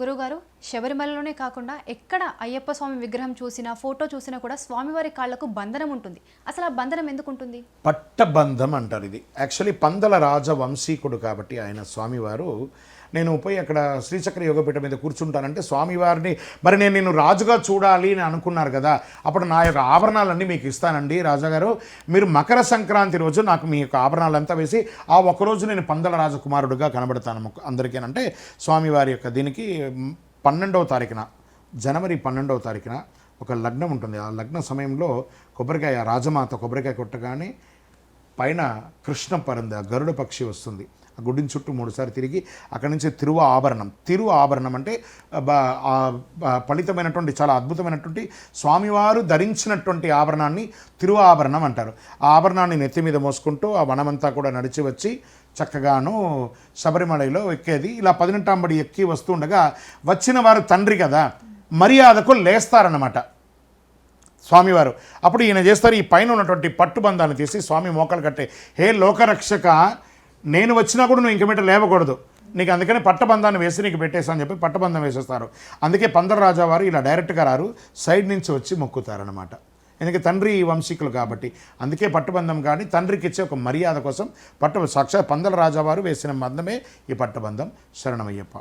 గురుగారు శబరిమలలోనే కాకుండా ఎక్కడ అయ్యప్ప స్వామి విగ్రహం చూసినా ఫోటో చూసినా కూడా స్వామివారి కాళ్ళకు బంధనం ఉంటుంది. అసలు ఆ బంధనం ఎందుకు ఉంటుంది? పట్టబంధం అంటారు ఇది. యాక్చువల్లీ పందల రాజ వంశీకుడు కాబట్టి ఆయన స్వామివారు నేను పోయి అక్కడ శ్రీచక్ర యోగపీఠం మీద కూర్చుంటానంటే స్వామివారిని మరి నేను నేను రాజుగా చూడాలి అని అనుకున్నారు కదా అప్పుడు నా యొక్క ఆభరణాలన్నీ మీకు ఇస్తానండి రాజాగారు. మీరు మకర సంక్రాంతి రోజు నాకు మీ యొక్క ఆభరణాలంతా వేసి ఆ ఒకరోజు నేను పందల రాజకుమారుడుగా కనబడతాను అందరికీనంటే స్వామివారి యొక్క దీనికి పన్నెండవ తారీఖున జనవరి పన్నెండవ తారీఖున ఒక లగ్నం ఉంటుంది. ఆ లగ్న సమయంలో కొబ్బరికాయ రాజమాత కొబ్బరికాయ కొట్టగానే పైన కృష్ణ పరంద గరుడ పక్షి వస్తుంది. ఆ గుడ్డిని చుట్టూ మూడుసార్లు తిరిగి అక్కడి నుంచి తిరువ ఆభరణం. తిరువ ఆభరణం అంటే ఫలితమైనటువంటి చాలా అద్భుతమైనటువంటి స్వామివారు ధరించినటువంటి ఆభరణాన్ని తిరువ ఆభరణం అంటారు. ఆ ఆభరణాన్ని నెత్తి మీద మోసుకుంటూ ఆ వనమంతా కూడా నడిచి వచ్చి చక్కగాను శబరిమలలో ఎక్కేది. ఇలా పదినెట్టాంబడి ఎక్కి వస్తుండగా వచ్చిన వారు తండ్రి కదా మర్యాదకు లేస్తారన్నమాట. స్వామివారు అప్పుడు ఈయన చేస్తారు ఈ పైన ఉన్నటువంటి పట్టుబంధాన్ని తీసి స్వామి మోకలు కట్టే హే లోకరక్షక నేను వచ్చినా కూడా నువ్వు ఇంక మీట లేవకూడదు. నీకు అందుకని పట్టబంధాన్ని వేసి నీకు పెట్టేసా అని చెప్పి పట్టబంధం వేసేస్తారు. అందుకే పందర రాజావారు ఇలా డైరెక్ట్గా రారు సైడ్ నుంచి వచ్చి మొక్కుతారనమాట ఎందుకంటే తండ్రి వంశీకులు కాబట్టి. అందుకే పట్టుబంధం కానీ తండ్రికి ఇచ్చే ఒక మర్యాద కోసం పట్టు సాక్షాత్ పందల రాజావారు వేసిన బంధమే ఈ పట్టుబంధం. శరణమయ్యప్ప.